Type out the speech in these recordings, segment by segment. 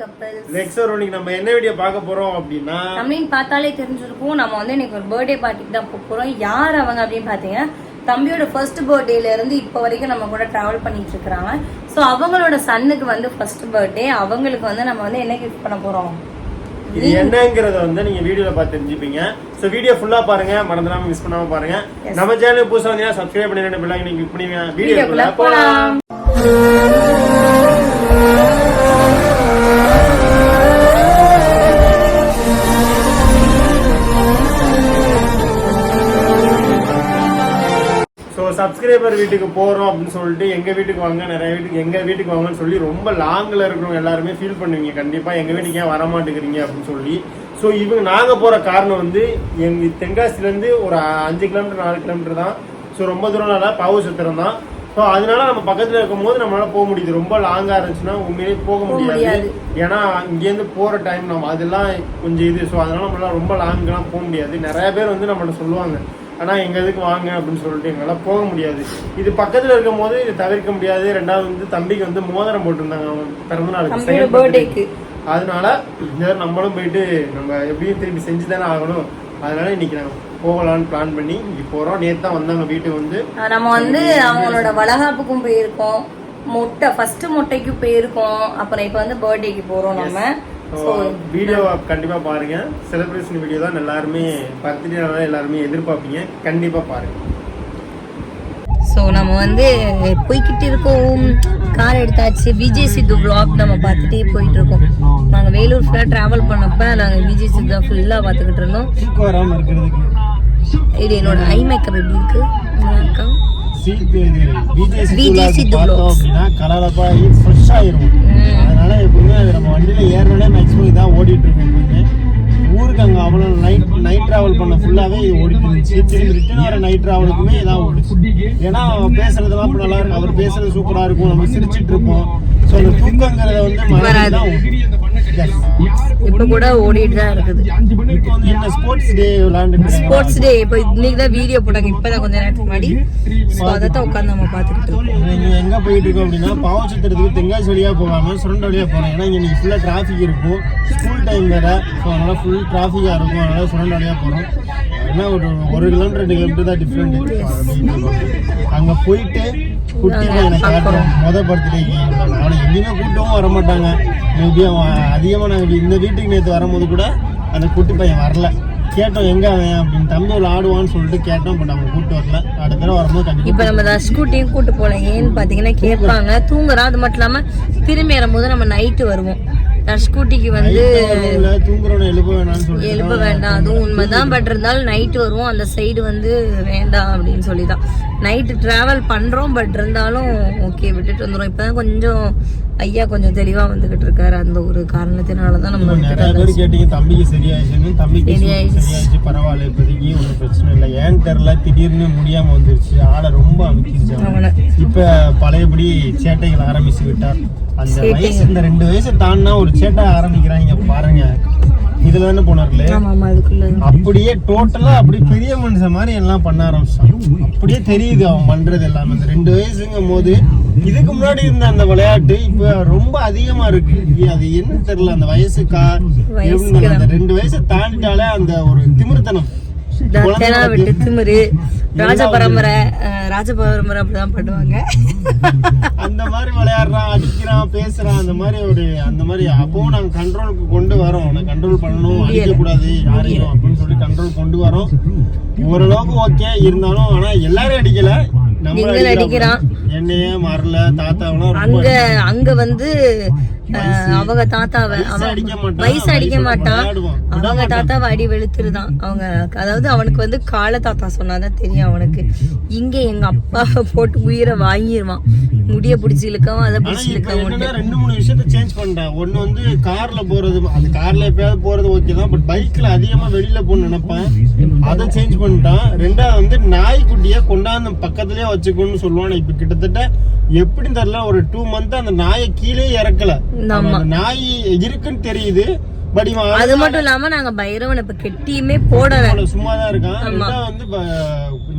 Couples next இன்னைக்கு நம்ம என்ன வீடியோ பார்க்க போறோம் அப்படின்னா தமிழின் பார்த்தாலே தெரிஞ்சிருக்கும். நம்ம வந்து இன்னைக்கு ஒரு பர்த்டே பார்ட்டிக்கு தான் போக போறோம். யார் அவங்க அப்படின்னு பாத்தீங்கன்னா தம்பியோட ஃபர்ஸ்ட் பர்த்டேல இருந்து இப்போ வரைக்கும் நம்ம கூட டிராவல் பண்ணிட்டு இருக்காங்க ஸோ அவங்களோட சன்னுக்கு வந்து ஃபர்ஸ்ட் பர்த்டே அவங்களுக்கு வந்து நம்ம வந்து என்ன கிஃப்ட் பண்ண போறோம்? இது என்னங்கறத வந்து நீங்க வீடியோல பார்த்து தெரிஞ்சுப்பீங்க. சோ வீடியோ ஃபுல்லா பாருங்க. மறந்துடாம மிஸ் பண்ணாம பாருங்க. நம்ம சேனல் புதுசா வந்தீங்கன்னா சப்ஸ்கிரைப் பண்ணி ரெண்டு பிள்ளைங்க நீங்க கிளிக் பண்ணுவீங்க வீடியோக்குள்ள போலாம். ஸோ சப்ஸ்கிரைபர் வீட்டுக்கு போறோம் அப்படின்னு சொல்லிட்டு எங்க வீட்டுக்கு வாங்க நிறைய வீட்டுக்கு எங்க வீட்டுக்கு வாங்கன்னு சொல்லி ரொம்ப லாங்ல இருக்கிறவங்க எல்லாருமே ஃபீல் பண்ணுவீங்க. கண்டிப்பா எங்க வீட்டுக்கு ஏன் வர மாட்டேங்கிறீங்க அப்படின்னு சொல்லி. ஸோ இவங்க நாங்க போற காரணம் வந்து எங்க தென்காசில இருந்து ஒரு அஞ்சு கிலோமீட்டர் நாலு கிலோமீட்டர் தான். ஸோ ரொம்ப தூரம் இல்லை பாவு சுத்திரம் தான். ஸோ அதனால நம்ம பக்கத்துல இருக்கும் போது நம்மளால போக முடியுது. ரொம்ப லாங்கா இருந்துச்சுன்னா உண்மையிலேயே போக முடியாது. ஏன்னா இங்கேருந்து போற டைம் நம்ம அதெல்லாம் கொஞ்சம் இது. ஸோ அதனால நம்மளால ரொம்ப லாங்கெல்லாம் போக முடியாது. நிறைய பேர் வந்து நம்மள்ட்ட சொல்லுவாங்க ஆனா எங்க இதுக்கு வாங்க அப்படின்னு சொல்லிட்டு எங்களால் போக முடியாது. இது பக்கத்துல இருக்கும் போது இது தவிர்க்க முடியாது. ரெண்டாவது வந்து தம்பிக்கு வந்து மோதிரம் போட்டிருந்தாங்க. அவன் பிறந்த நாளுக்கு தம்பியோட second பர்த்டேக்கு அதனால தடவை நம்மளும் போயிட்டு நம்ம எப்படியும் திரும்பி செஞ்சு தானே ஆகணும். அதனால இன்னைக்கு நாங்கள் போகலான்னு பிளான் பண்ணி இன்னைக்கு போறோம். நேத்து தான் வந்தாங்க வீட்டுக்கு வந்து. நம்ம வந்து அவங்களோட வளகாப்புக்கும் போயிருக்கோம். மொட்டை ஃபர்ஸ்ட் மொட்டைக்கும் போயிருக்கோம். அப்புறம் இப்போ வந்து பர்த்டேக்கு போறோம் நம்ம. ஸோ வீடியோ கண்டிப்பா பாருங்க. செலிப்ரேஷன் வீடியோ தான் எல்லாருமே பர்த்டே எல்லாருமே எதிர்பார்ப்பீங்க. கண்டிப்பா பாருங்க. ஸோ நம்ம வந்து போய்கிட்டு இருக்கோம். கார் எடுத்தாச்சு. விஜய் சித்து vlog நம்ம பார்த்துட்டே போயிட்டு இருக்கோம். நாங்கள் வேலூர் ஃபுல்லாக ட்ராவல் பண்ணப்ப நாங்கள் விஜய் சித்து தான் ஃபுல்லாக பார்த்துக்கிட்டு இருந்தோம். இது என்னோட ஐ மேக்கப் எப்படி இருக்கு? நல்லா இருக்கா? சித்து பார்த்தோம் கலரப்பா ஃப்ரெஷ் ஆயிரும் அதனால எப்பவுமே நம்ம வண்டியில ஏறினாலே மேக்ஸிமம் இதான் ஓடிட்டு இருக்கும் ஊருக்கு அங்க அவ்வளோ நைட் நைட் டிராவல் பண்ண ஃபுல்லாவே இது ஓடிட்டு இருந்துச்சு திரும்பி ரிட்டர்ன் வர நைட் டிராவலுக்குமே இதான் ஓடுச்சு. ஏன்னா இப்ப நல்லா இருக்கும். அவர் பேசுறது சூப்பரா இருக்கும். நம்ம சிரிச்சிட்டு இருப்போம் தூக்கங்கிறத வந்து தான் Yes. இப்போ கூட ஓடிட்டு தான் இருக்குது. இப்போ ஸ்போர்ட்ஸ் டே விளையாண்டுட்டு ஸ்போர்ட்ஸ் டே இப்போ இன்னைக்கு தான் வீடியோ போட்டாங்க. இப்போதான் கொஞ்ச நேரத்துக்கு முன்னாடி. ஸோ அதை தான் உட்காந்து நம்ம பார்த்துக்கிட்டு இருக்கோம். நீங்க எங்க போயிட்டு இருக்கோம் அப்படின்னா பாவச்சத்திரத்துக்கு தென்காசி வழியா போகாம சுரண்ட வழியா போறோம் ஏன்னா இங்க இன்னைக்கு ஃபுல்லா டிராஃபிக் இருக்கும். ஸ்கூல் டைம் வேற. ஸோ அதனால ஃபுல் டிராஃபிக்கா இருக்கும். அதனால சுரண்ட வழியா போறோம். என்ன ஒரு ஒரு கிலோமீட்டர் ரெண்டு கிலோமீட்டர் தான் டிஃப்ரெண்ட் அங்க போயிட்டு குட்டி பையனை காட்டுறோம். முத பர்த்டேக்கு அவனை எங்கேயுமே கூட்டவும் வர மாட்டாங்க. மேபி அவன் அதிகமா நாங்க இந்த வீட்டுக்கு நேற்று வரும்போது கூட அந்த குட்டி பையன் வரல. கேட்டோம் எங்க அவன்? அப்படின்னு தம்பி ஒரு ஆடுவான்னு சொல்லிட்டு கேட்டோம் பட் அவன் கூட்டு வரல. அடுத்த தடவை வரும்போது கண்டிப்பா இப்போ நம்ம ஸ்கூட்டியும் கூட்டு போல ஏன்னு பார்த்தீங்கன்னா கேட்பாங்க. தூங்குறோம் அது மட்டும் இல்லாமல் திரும்பி வரும்போது நம்ம நைட்டு வருவோம். ஸ்கூட்டிக்கு வந்து எழுப்ப வேண்டாம். அதுவும் உண்மைதான். பட் இருந்தாலும் நைட்டு வருவோம் அந்த சைடு வந்து வேண்டாம் அப்படின்னு சொல்லி தான் நைட்டு ட்ராவல் பண்ணுறோம் பட் இருந்தாலும் ஓகே விட்டுட்டு வந்துடும் இப்போதான் கொஞ்சம் ஐயா கொஞ்சம் தெளிவாக வந்துகிட்டு இருக்காரு அந்த ஒரு காரணத்தினால தான் நம்ம நிறைய பேர் கேட்டீங்க தம்பிக்கு சரியாயிடுச்சுன்னு. தம்பிக்கு சரியாயிடுச்சு. பரவாயில்ல இப்போதைக்கு ஒன்றும் பிரச்சனை இல்லை. ஏன்னு தெரியல திடீர்னு முடியாம வந்துருச்சு. ஆளை ரொம்ப அமைக்கிருச்சு இப்ப பழையபடி சேட்டைகள் ஆரம்பிச்சு விட்டார் அந்த. வயசு இந்த ரெண்டு வயசு தாண்டினா ஒரு சேட்டை ஆரம்பிக்கிறாங்க பாருங்க. இதுல தானே போனார்ல ஆமாம் ஆமாம் அதுக்குள்ள அப்படியே டோட்டலா அப்படி பெரிய மனுஷன் மாதிரி எல்லாம் பண்ண ஆரம்பிச்சான். அப்படியே தெரியுது அவன் பண்றது எல்லாமே. அந்த ரெண்டு வயசுங்கும் போது இதுக்கு முன்னாடி இருந்த அந்த விளையாட்டு இப்ப ரொம்ப அதிகமா இருக்கு. அது என்ன தெரியல அந்த வயசுக்கு எப்படி அந்த ரெண்டு வயசை தாண்டிட்டாலே அந்த ஒரு திமிர்த்தனம். திமிரு. ராஜ பரம்பரை ராஜ பரம்பரை அப்படிதான் பண்ணுவாங்க. அந்த மாதிரி விளையாடுறான் அடிக்கிறான் பேசுறான் அந்த மாதிரி ஒரு அந்த மாதிரி அப்பவும் நாங்க கண்ட்ரோலுக்கு கொண்டு வரோம். அவனை கண்ட்ரோல் பண்ணணும் அடிக்க கூடாது யாரையும் அப்படின்னு சொல்லி கண்ட்ரோல் கொண்டு வரோம். ஓரளவுக்கு ஓகே இருந்தாலும் ஆனா எல்லாரும் அடிக்கல. நம்மள எங்களை அடிக்கிறான். என்னையே மாறல தாத்தாவெல்லாம் அங்க அங்க வந்து அவங்க தாத்தாவை அவன் அடிக்க மாட்டான், வயசு அடிக்க மாட்டான். அவங்க தாத்தாவை அடி வெளுத்துருதான். அவங்க அதாவது அவனுக்கு வந்து கால தாத்தா சொன்னாதான் தெரியும் அவனுக்கு. இங்க எங்க அப்பா போட்டு உயிரை வாங்கிடுவான் முடிய பிடிச்சி இழுக்கவும் அதை பிடிச்சி இழுக்கவும் ரெண்டு மூணு விஷயத்த சேஞ்ச் பண்ணிட்டேன் ஒண்ணு வந்து கார்ல போறது அது கார்ல எப்பயாவது போறது ஓகே தான் பட் பைக்ல அதிகமா வெளியில போகணும்னு நினைப்பேன். அதை சேஞ்ச் பண்ணிட்டான். ரெண்டாவது வந்து நாய்க்குட்டிய கொண்டாந்து பக்கத்துலயே வச்சுக்கணும்னு சொல்லுவான். இப்ப கிட்டத்தட்ட எப்படி தெரியல ஒரு டூ மந்த் அந்த நாயை கீழே இறக்கல. நாய் இருக்குன்னு தெரியுது அது மட்டும் இல்லாம நாங்க பைரவனை இப்ப கெட்டியுமே போடல. சும்மா தான் இருக்கான். வந்து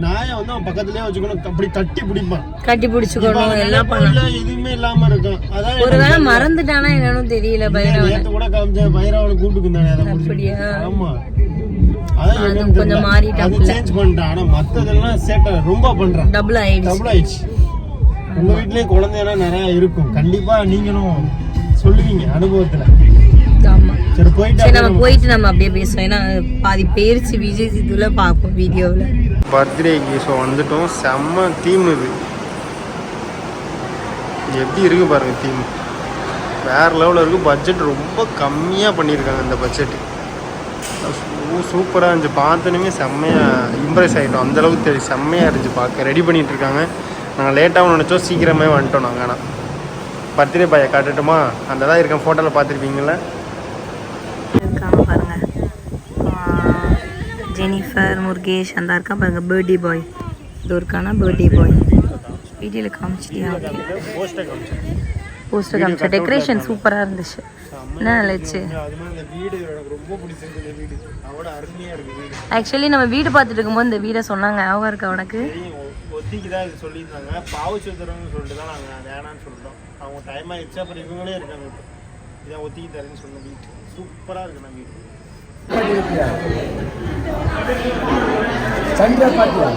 நாயை வந்து அவன் பக்கத்துலயே வச்சுக்கணும். அப்படி கட்டி பிடிப்பான். கட்டி பிடிச்சுக்கணும் எல்லாம் பண்ண இல்ல, எதுவுமே இல்லாம இருக்கும் அதான் ஒருவேளை மறந்துட்டானா என்னன்னு தெரியல பைரவன். நேத்து கூட காமிச்சேன் பைரவனை கூட்டுக்கு தானே அதை அப்படியா? ஆமா. அதான் என்னன்னு கொஞ்சம். மாறிட்டாப்புல. அது சேஞ்ச் பண்ணிட்டான். ஆனா மத்ததெல்லாம் சேட்டை ரொம்ப பண்றான். டபுள் ஆயிடுச்சு டபுள் ஆயிடுச்சு உங்க வீட்லயே குழந்தையெல்லாம் நிறைய இருக்கும். கண்டிப்பா நீங்களும் சொல்லுவீங்க அனுபவத்துல. சரி நம்ம போயிட்டு நம்ம அப்படியே பேசுவோம். ஏன்னா பாதி பேரிச்சு விஜய் சித்துல பார்ப்போம் வீடியோவில். பர்த்டேக்கு ஸோ வந்துட்டோம். செம்ம தீம் இது. எப்படி இருக்கு பாருங்க தீம் வேற லெவலில் இருக்குது பட்ஜெட் ரொம்ப கம்மியாக பண்ணியிருக்காங்க இந்த பட்ஜெட் சூப்பராக இருந்துச்சு. பார்த்தோன்னே செம்மையாக இம்ப்ரெஸ் ஆகிட்டோம் அந்தளவுக்கு தெரியும் செம்மையாக இருந்துச்சு பார்க்க. ரெடி பண்ணிகிட்ருக்காங்க இருக்காங்க. நாங்கள் லேட்டாகவும் நினச்சோம். சீக்கிரமே வந்துட்டோம் நாங்கள் ஆனால் பர்த்டே பாயை காட்டட்டுமா? அந்த தான் இருக்கேன் ஃபோட்டோவில் பார்த்துருப்பீங்களே இருக்காங்க பாருங்க ஜெனிஃபர் முருகேஷ் அந்த இருக்கா பாருங்க பர்த்டே பாய் இது இருக்கானா பர்த்டே பாய் வீடியோவில் காமிச்சிட்டியா போஸ்டர் காமிச்சா டெக்கரேஷன் சூப்பராக இருந்துச்சு என்ன வீடு ஆக்சுவலி நம்ம வீடு பார்த்துட்டு இருக்கும்போது இந்த வீடை சொன்னாங்க ஞாபகம் இருக்கா உனக்கு ஒத்திக்கு தான் இது சொல்லியிருந்தாங்க பாவு சுத்தரம்னு சொல்லிட்டு தான் நாங்கள் வேணான்னு சொல்லிட்டோம் அவங்க டைம் ஆயிடுச்சு அப்புறம் இவங்களே இருக்காங்க இதான் ஒத்திக்கு தரேன்னு சொன்ன வீட்டு சூப்பராக இருக்கு நம்ம பாட்டியா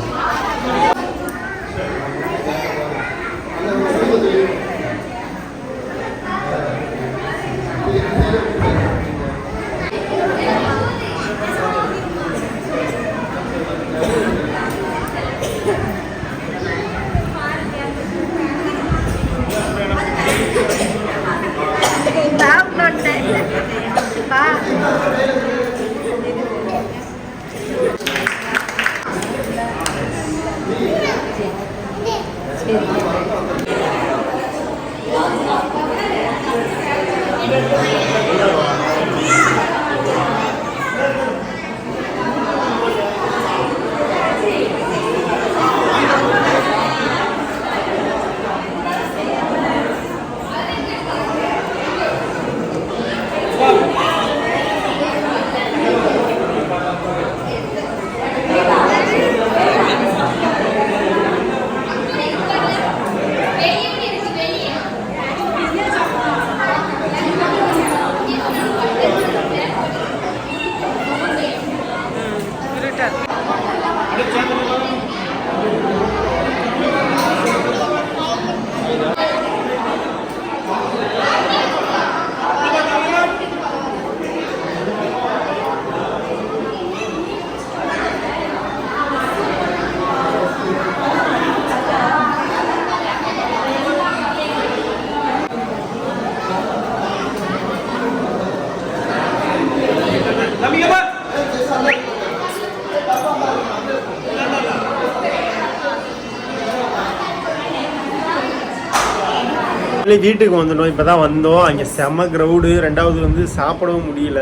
இல்லை வீட்டுக்கு வந்துட்டோம். இப்போ தான் வந்தோம். அங்கே செம்ம க்ரௌடு ரெண்டாவது வந்து சாப்பிடவும் முடியல.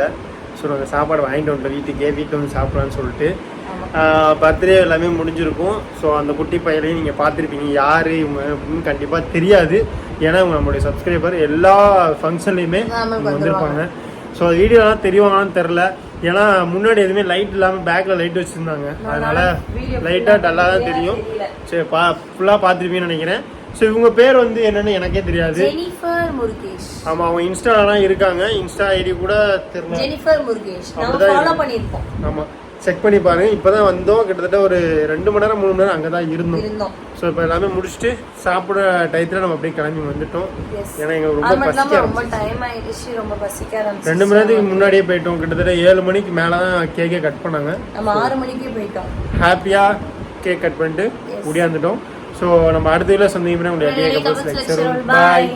ஸோ நாங்கள் சாப்பாடு வாங்கிட்டு வந்துட்டோம். வீட்டுக்கே வீட்டில் வந்து சாப்பிட்லான்னு சொல்லிட்டு. பர்த்டே எல்லாமே முடிஞ்சிருக்கும். ஸோ அந்த குட்டி பையனையும் நீங்கள் பார்த்துருப்பீங்க. யார் இவங்க அப்படின்னு கண்டிப்பாக தெரியாது. ஏன்னா இவங்க நம்மளுடைய சப்ஸ்கிரைபர் எல்லா ஃபங்க்ஷன்லையுமே வந்திருப்பாங்க. ஸோ வீடியோலாம் தெரிவாங்களான்னு தெரில ஏன்னா முன்னாடி எதுவுமே லைட் இல்லாமல் பேக்கில் லைட் வச்சுருந்தாங்க. அதனால லைட்டாக டல்லாக தான் தெரியும். சரி பா ஃபுல்லாக பார்த்துருப்பீங்கன்னு நினைக்கிறேன். ஸோ இவங்க பேர் வந்து என்னன்னு எனக்கே தெரியாது. ஜெனிஃபர் முருகேஷ் ஆமாம் அவங்க இன்ஸ்டாலாம் இருக்காங்க. இன்ஸ்டா ஐடி கூட தெரியல. ஜெனிஃபர் முருகேஷ் நம்ம ஃபாலோ ஆமாம் செக் பண்ணி பாருங்க. இப்போ தான் வந்தோம். கிட்டத்தட்ட ஒரு ரெண்டு மணி நேரம் மூணு மணி நேரம் அங்கே தான் இருந்தோம். ஸோ இப்போ எல்லாமே முடிச்சுட்டு சாப்பிட டயத்தில் நம்ம அப்படியே கிளம்பி வந்துட்டோம். ஏன்னா எங்களுக்கு ரொம்ப பசிக்க ரொம்ப டைம் ஆயிடுச்சு. ரொம்ப பசிக்க ஆரம்பிச்சு ரெண்டு மணி நேரத்துக்கு முன்னாடியே போயிட்டோம். கிட்டத்தட்ட ஏழு மணிக்கு மேலே தான் கேக்கே கட் பண்ணாங்க. நம்ம ஆறு மணிக்கே போயிட்டோம். ஹாப்பியாக கேக் கட் பண்ணிட்டு முடியாந்துட்டோம் ஸோ நம்ம அடுத்த வீடியோ சந்திக்கிறேன் உங்களுடைய Any cake comments, lecture lecturer? பாய்.